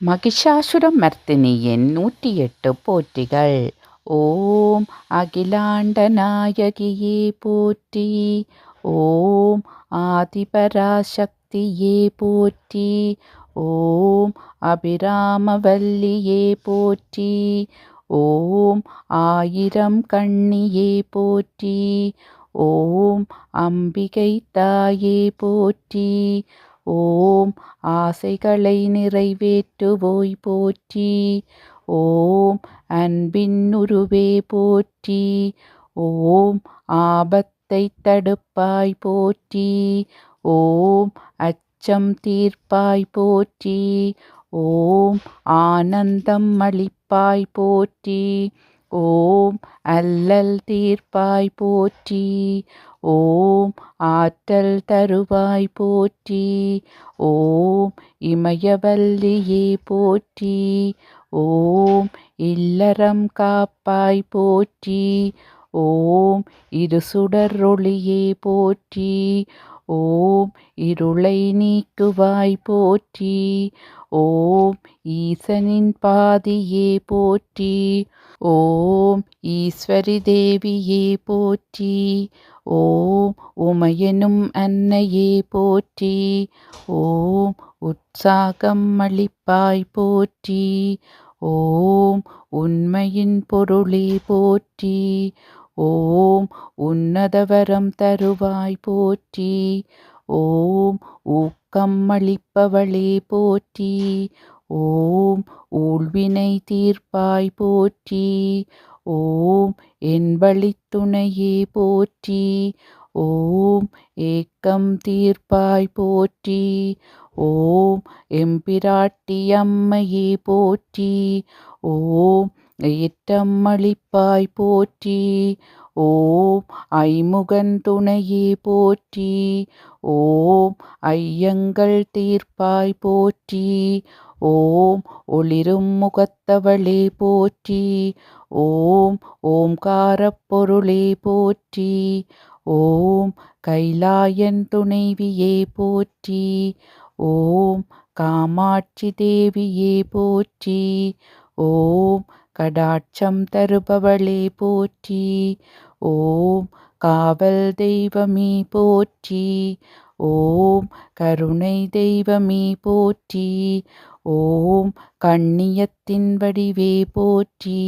மகிஷாசுரமர்த்தினியின் நூற்றி எட்டு போற்றிகள் ஓம் அகிலாண்ட நாயகியே போற்றி ஓம் ஆதிபராசக்தியே போற்றி ஓம் அபிராமவல்லியே போற்றி ஓம் ஆயிரம் கண்ணியே போற்றி ஓம் அம்பிகை தாயே போற்றி ஓம் ஆசைகளை நிறைவேற்றுவோய் போற்றி. ஓம் அன்பின் உருவே போற்றி. ஓம் ஆபத்தை தடுப்பாய் போற்றி. ஓம் அச்சம் தீர்ப்பாய் போற்றி. ஓம் ஆனந்தம் அளிப்பாய் போற்றி. ஓம் அல்லல் தீர்ப்பாய் போற்றி. ஓம் ஆற்றல் தருவாய் போற்றி ஓம் இமயவல்லியே போற்றி ஓம் இல்லறம் காப்பாய் போற்றி ஓம் இரு சுடரொளியே போற்றி ஓம் இருளை நீக்குவாய் போற்றி ஓம் ஈசனின் பாதியே போற்றி ஓம் ஈஸ்வரி தேவியே போற்றி ஓம் உமையனும் அன்னையே போற்றி ஓம் உற்சாகம் அளிப்பாய் போற்றி ஓம் உண்மையின் பொருளே போற்றி ஓம் உன்னதவரம் தருவாய் போற்றி. ஓம் ஊக்கம் அளிப்பவளே போற்றி. ஓம் ஊழ்வினை தீர்ப்பாய் போற்றி. ஓம் என்பழி போற்றி. ஓம் ஏக்கம் தீர்ப்பாய் போற்றி. ஓம் எம்பிராட்டி அம்மையே போற்றி. ஓம் இட்டம்மளிப்பாய் போற்றி ஓம் ஐமுகன் துணையே போற்றி ஓம் ஐயங்கள் தீர்ப்பாய் போற்றி ஓம் ஒளிரும் முகத்தவளே போற்றி ஓம் ஓம்காரப் பொருளே போற்றி ஓம் கைலாயன் துணைவியே போற்றி ஓம் காமாட்சி தேவியே போற்றி ஓம் கடாட்சம் தருபவளே போற்றி ஓம் காவல் தெய்வமே போற்றி ஓம் கருணை தெய்வமே போற்றி ஓம் கண்ணியத்தின் வடிவே போற்றி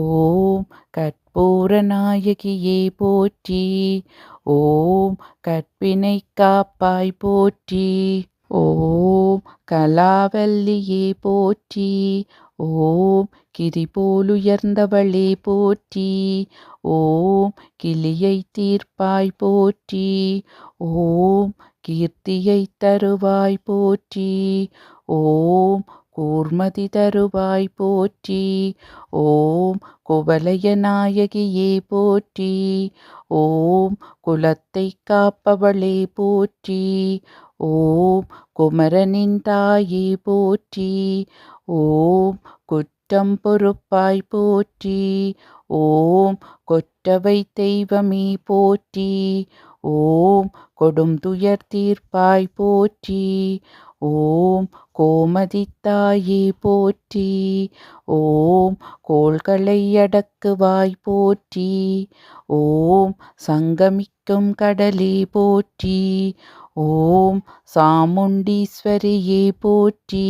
ஓம் கற்பூரநாயகியே போற்றி ஓம் கற்பினை காப்பாய் போற்றி ஓம் கலாவல்லியே போற்றி ஓம் கிரி போலுயர்ந்தவளே போற்றி. ஓம் கிளியை தீர்ப்பாய் போற்றி. ஓம் கீர்த்தியை தருவாய் போற்றி. ஓம் கூர்மதி தருவாய் போற்றி. ஓம் குவலய நாயகியே போற்றி. ஓம் குலத்தை காப்பவளே போற்றி. ஓம் குமரனின் தாயே போற்றி. ஓம் குற்றம் பொறுப்பாய் போற்றி ஓம் கொற்றவை தெய்வமே போற்றி ஓம் கொடும் துயர் தீர்ப்பாய் போற்றி ஓம் கோமதி தாயே போற்றி ஓம் கோள்களை அடக்குவாய் போற்றி ஓம் சங்கமிக்கும் கடலே போற்றி ஓம் சாமுண்டீஸ்வரியே போற்றி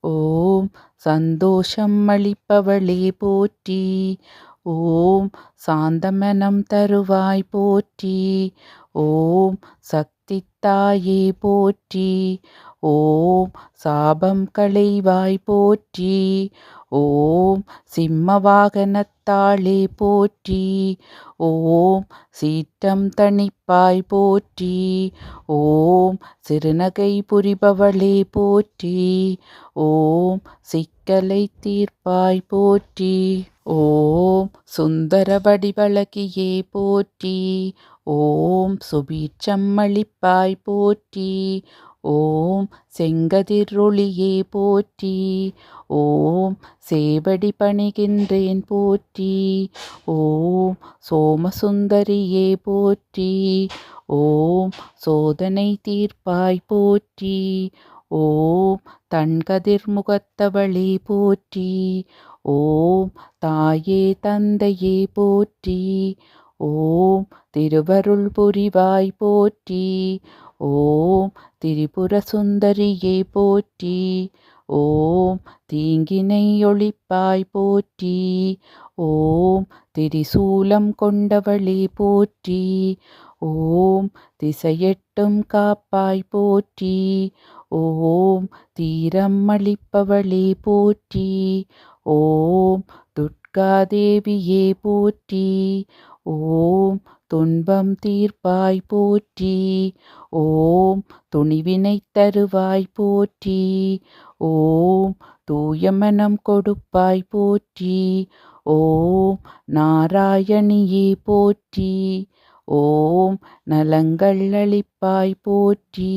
ஓம் சந்தோஷம் அளிப்பவளே போற்றி. ஓம் சாந்தமனம் தருவாய் போற்றி. ஓம் சக்தி தாயே போற்றி. ஓம் சாபம் களைவாய் போற்றி. ஓம் சிம்மவாகனத்தாளே போற்றி. ஓம் சீற்றம் தணிப்பாய் போற்றி. ஓம் சிறுநகை புரிபவளே போற்றி. ஓம் சிக்கலை தீர்ப்பாய் போற்றி. ஓம் சுந்தர வடிவழகியே போற்றி. ஓம் சுபீட்சம் அளிப்பாய் போற்றி. ஓம் செங்கதிரொளியே போற்றி. ஓம் சேவடி பணிகின்றேன் போற்றி. ஓம் சோமசுந்தரியே போற்றி. ஓம் சோதனை தீர்ப்பாய் போற்றி. ஓம் தன்கதிர்முகத்தவளே போற்றி. ஓம் தாயே தந்தையே போற்றி. ஓம் திருவருள் புரிவாய் போற்றி. ஓம் திரிபுர சுந்தரியை போற்றி ஓம் தீங்கினை ஒளிப்பாய் போற்றி ஓம் திரிசூலம் கொண்டவளே போற்றி ஓம் திசையெட்டும் காப்பாய் போற்றி ஓம் தீரம் அளிப்பவளே போற்றி ஓம் துர்காதேவியே போற்றி ஓம் துன்பம் தீர்ப்பாய் போற்றி. ஓம் துணிவினை தருவாய் போற்றி. ஓம் தூயமனம் கொடுப்பாய் போற்றி. ஓம் நாராயணியே போற்றி. ஓம் நலங்கள் அளிப்பாய் போற்றி.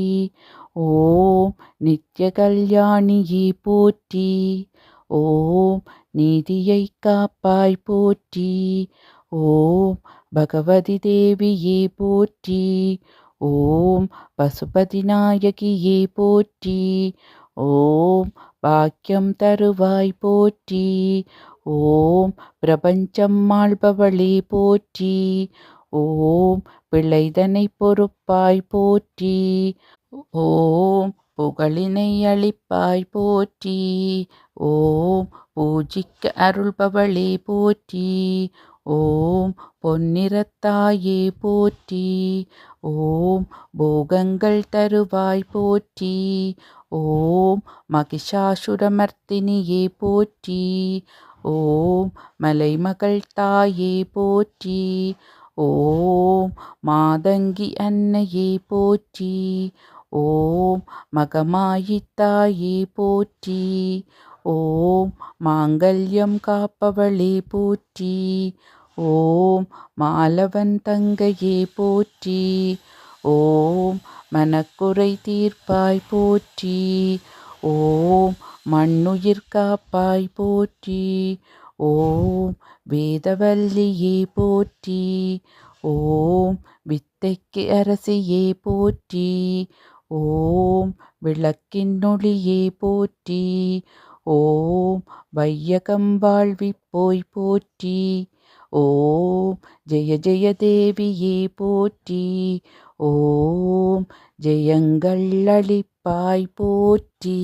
ஓம் நித்ய கல்யாணியே போற்றி. ஓம் நீதியை காப்பாய் போற்றி. ஓம் பகவதி தேவியே போற்றி. ஓம் பசுபதி நாயகியே போற்றி. ஓம் பாக்கியம் தருவாய் போற்றி. ஓம் பிரபஞ்சம் ஆள்பவளே போற்றி. ஓம் பிழைதனை பொறுப்பாய் போற்றி. ஓம் புகழினை அளிப்பாய் போற்றி. ஓம் பூஜிக்க அருள்பவளே போற்றி. ஓம் பொன்னிறத்தாயே போற்றி. ஓம் போகங்கள் தருவாய் போற்றி. ஓம் மகிஷாசுரமர்த்தினியே போற்றி. ஓம் மலைமகள் தாயே போற்றி. ஓம் மாதங்கி அன்னையே போற்றி. ஓம் மகமாயித்தாயே போற்றி. ஓம் மாங்கல்யம் காப்பவளே போற்றி. ஓம் மாலவன் தங்கையே போற்றி. ஓம் மனக்குறை தீர்ப்பாய் போற்றி. ஓம் மண்ணுயிர் காப்பாய் போற்றி. ஓம் வேதவல்லியே போற்றி. ஓம் வித்தைக்கு அரசியே போற்றி. ஓம் விளக்கின் ஒளியே போற்றி. ஓம் வையகம்பாழ்வி போய் போற்றி. ஓம் ஜெய ஜெய தேவியே போற்றி. ஓம் ஜெயங்கள் அளிப்பாய் போற்றி.